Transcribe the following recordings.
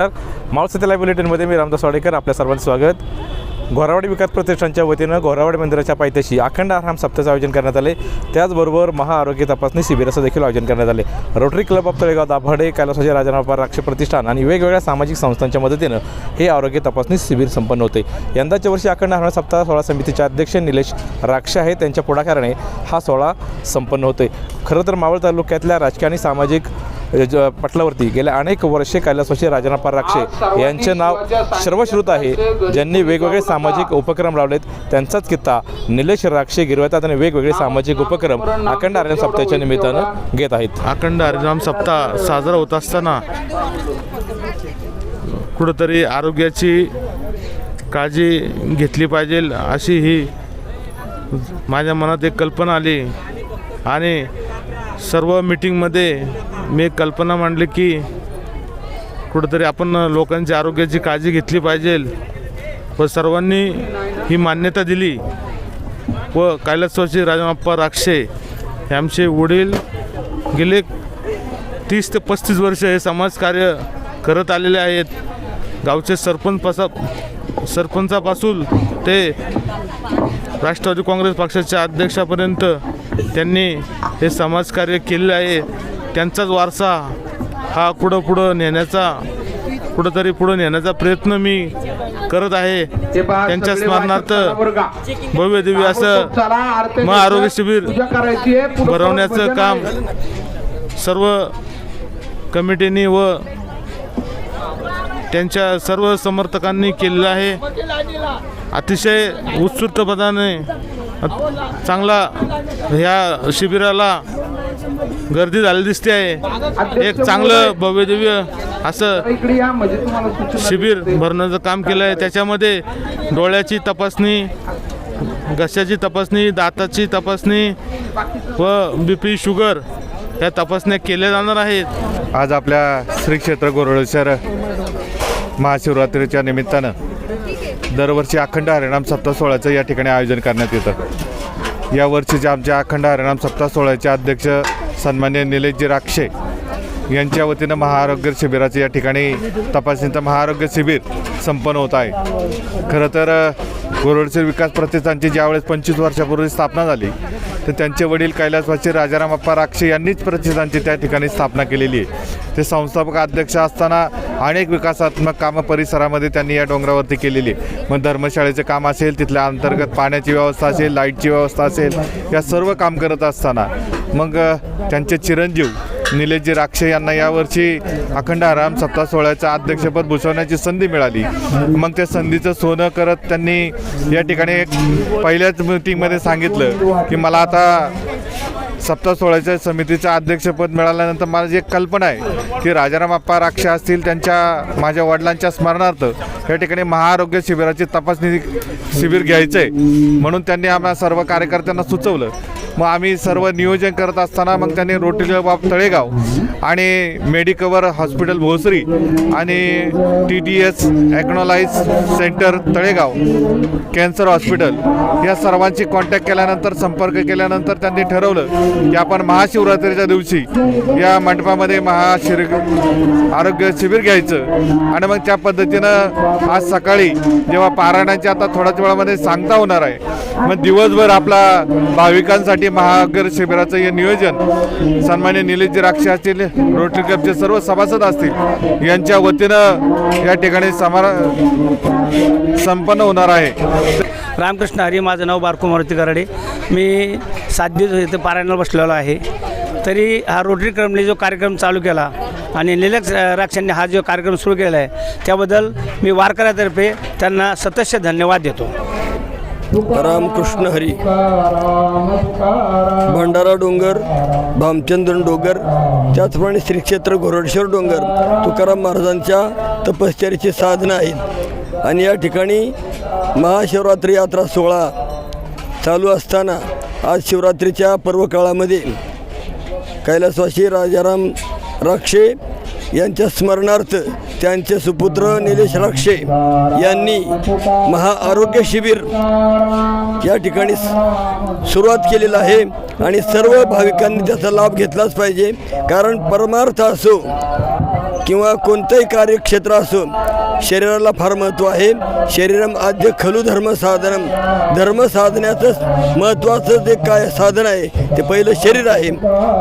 Maval live बुलेटिनमध्ये मी रामदास वाडेकर आपल्या सर्वांचं स्वागत. घोरावाडी विकास प्रतिष्ठानच्या वतीनं घोरावाडी मंदिराच्या पायथ्याशी अखंड आराम सप्ताहाचं आयोजन करण्यात आले. त्याचबरोबर महाआरोग्य तपासणी शिबिराचं देखील आयोजन करण्यात आले. Rotary club of Talegaon Dabhade कैलासाचे राजनापार राक्ष प्रतिष्ठान आणि वेगवेगळ्या सामाजिक संस्थांच्या मदतीनं हे आरोग्य तपासणी शिबिर संपन्न होते. यंदाच्या वर्षी अखंड आराम सप्ताह सोहळा समितीचे अध्यक्ष निलेश राक्ष आहे त्यांच्या पुढाकाराने हा सोहळा संपन्न होते खरं तर मावळ तालुक्यातल्या राजकीय आणि सामाजिक पटलावरती गेल्या अनेक वर्षे कैलासवासी राजाराम राक्षे यांचे नाव सर्वश्रुत आहे. ज्यांनी वेगवेगळे सामाजिक उपक्रम लावलेत त्यांचाच कित्ता निलेश राक्षे गिरवतात आणि वेगवेगळे सामाजिक उपक्रम अखंड आर्यन सप्ताहाच्या निमित्तानं घेत आहेत. अखंड हरिनाम सप्ताह साजरा होत असताना कुठंतरी आरोग्याची काळजी घेतली पाहिजे अशी ही माझ्या मनात एक कल्पना आली. आणि सर्व मीटिंगमध्ये मी एक कल्पना मांडली की कुठंतरी आपण लोकांची आरोग्याची काळजी घेतली पाहिजे व सर्वांनी ही मान्यता दिली व कैलासवासी राजमाप्पा राक्षे हे आमचे वडील गेले तीस ते पस्तीस वर्ष हे समाजकार्य करत आलेले आहेत. गावचे सरपंच पासा सरपंचापासून ते राष्ट्रवादी काँग्रेस पक्षाच्या अध्यक्षापर्यंत त्यांनी हे समाजकार्य केलेलं आहे. त्यांचाच वारसा हा पुढं पुढं नेण्याचा कुठंतरी पुढं नेण्याचा प्रयत्न मी करत आहे. त्यांच्या स्मरणार्थ भव्य दिव्य असं मग आरोग्य शिबिर भरवण्याचं काम सर्व कमिटीने व त्यांच्या सर्व समर्थकांनी केलेलं आहे. अतिशय उत्स्फूर्तपणाने चांगला ह्या शिबिराला गर्दी झाली दिसते आहे. एक चांगलं भव्यदिव्य असं शिबिर भरण्याचं काम केलं आहे त्याच्यामध्ये डोळ्याची तपासणी घशाची तपासणी दाताची तपासणी व बी पी शुगर या तपासण्या केल्या जाणार आहेत. आज आपल्या श्री क्षेत्र गोरळेश्वर महाशिवरात्रीच्या निमित्तानं दरवर्षी अखंड हरिणाम सप्ताह सोहळ्याचं या ठिकाणी आयोजन करण्यात येतं. या वर्षीच्या आमच्या अखंड हरिणाम सप्ताह सोहळ्याचे अध्यक्ष सन्मान्य निलेशजी राक्षे यांच्या वतीनं महाआरोग्य शिबिराचे या ठिकाणी तपासणीचं महाआरोग्य शिबिर संपन्न होत आहे. खरं तर गोरडशेर विकास प्रतिष्ठानची ज्यावेळेस पंचवीस वर्षापूर्वी स्थापना झाली तर त्यांचे वडील कैलासवासी राजाराम अप्पा राक्षे यांनीच प्रतिष्ठानची त्या ठिकाणी स्थापना केलेली आहे. ते संस्थापक अध्यक्ष असताना अनेक विकासात्मक कामं परिसरामध्ये त्यांनी या डोंगरावरती केलेली आहे मग धर्मशाळेचं काम असेल तिथल्या अंतर्गत पाण्याची व्यवस्था असेल लाईटची व्यवस्था असेल या सर्व काम करत असताना मग त्यांचे चिरंजीव निलेशजी राक्षे यांना यावर्षी अखंड आराम सप्ताह सोहळ्याचं अध्यक्षपद भूषवण्याची संधी मिळाली. मग त्या संधीचं सोनं करत त्यांनी या ठिकाणी एक पहिल्याच मिटिंगमध्ये सांगितलं की मला आता सप्ताह सोहळ्याच्या समितीचं अध्यक्षपद मिळाल्यानंतर माझी जी एक कल्पना आहे की राजाराम अप्पा राक्ष असतील त्यांच्या माझ्या वडिलांच्या स्मरणार्थ या ठिकाणी महाआरोग्य शिबिराची तपासणी शिबिर घ्यायचं आहे म्हणून त्यांनी आम्हाला सर्व कार्यकर्त्यांना सुचवलं मग आम्ही सर्व नियोजन करत असताना मग त्यांनी रोटरी बाब तळेगाव आणि मेडिकवर हॉस्पिटल भोसरी आणि टी डी एस ॲक्नोलाईज सेंटर तळेगाव कॅन्सर हॉस्पिटल या सर्वांची कॉन्टॅक्ट केल्यानंतर संपर्क केल्यानंतर त्यांनी ठरवलं की आपण महाशिवरात्रीच्या दिवशी या मंडपामध्ये महाशिर आरोग्य शिबिर घ्यायचं. आणि मग त्या पद्धतीनं आज सकाळी जेव्हा पारायणाची आता थोड्याच वेळामध्ये सांगता होणार आहे. मग दिवसभर आपला भाविकांसाठी महागर शिबिराचं हे नियोजन सन्मान्य निलेशजी राक्षे असतील रोटरी क्लबचे सर्व सभासद असतील यांच्या वतीनं या ठिकाणी समारा संपन्न होणार आहे. रामकृष्ण हरी माझं नाव बारको मारुती कराडे मी सात दिवस इथं पारायणाला बसलेलो आहे. तरी हा रोटरी क्लबने जो कार्यक्रम चालू केला आणि निलक्ष राक्षांनी हा जो कार्यक्रम सुरू केला आहे त्याबद्दल मी वारकऱ्यातर्फे त्यांना सतस्य धन्यवाद देतो. रामकृष्ण हरी भंडारा डोंगर भामचंद्र डोंगर त्याचप्रमाणे श्री क्षेत्र घोरडेश्वर डोंगर तुकाराम महाराजांच्या तपश्चर्याची साधनं आहेत. आणि या ठिकाणी महाशिवरात्री यात्रा सोहळा चालू असताना आज शिवरात्रीच्या पर्वकाळामध्ये कैलासवासी राजाराम राक्षे यांच्या स्मरणार्थ त्यांचे सुपुत्र निलेश राक्षे यांनी महाआरोग्य शिबिर या ठिकाणी सुरुवात केलेलं आहे. आणि सर्व भाविकांनी त्याचा लाभ घेतलाच पाहिजे. कारण परमार्थ असो किंवा कोणतंही कार्यक्षेत्र असो शरीराला फार महत्त्व आहे. शरीरम आद्य खलू धर्म साधनम. धर्म साधण्याचं महत्त्वाचं जे काय साधन आहे. ते पहिलं शरीर आहे.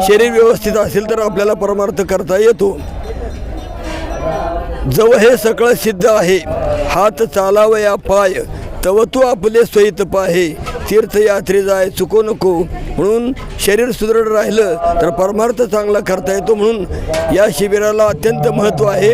शरीर व्यवस्थित असेल तर आपल्याला परमार्थ करता येतो. जव हे सगळं सिद्ध आहे. हात चालावया पाय तव तू आपले स्वैत पाहे. तीर्थयात्रे जाय चुको नको. म्हणून शरीर सुदृढ राहिलं तर परमार्थ चांगला करता येतो म्हणून या शिबिराला अत्यंत महत्त्व आहे.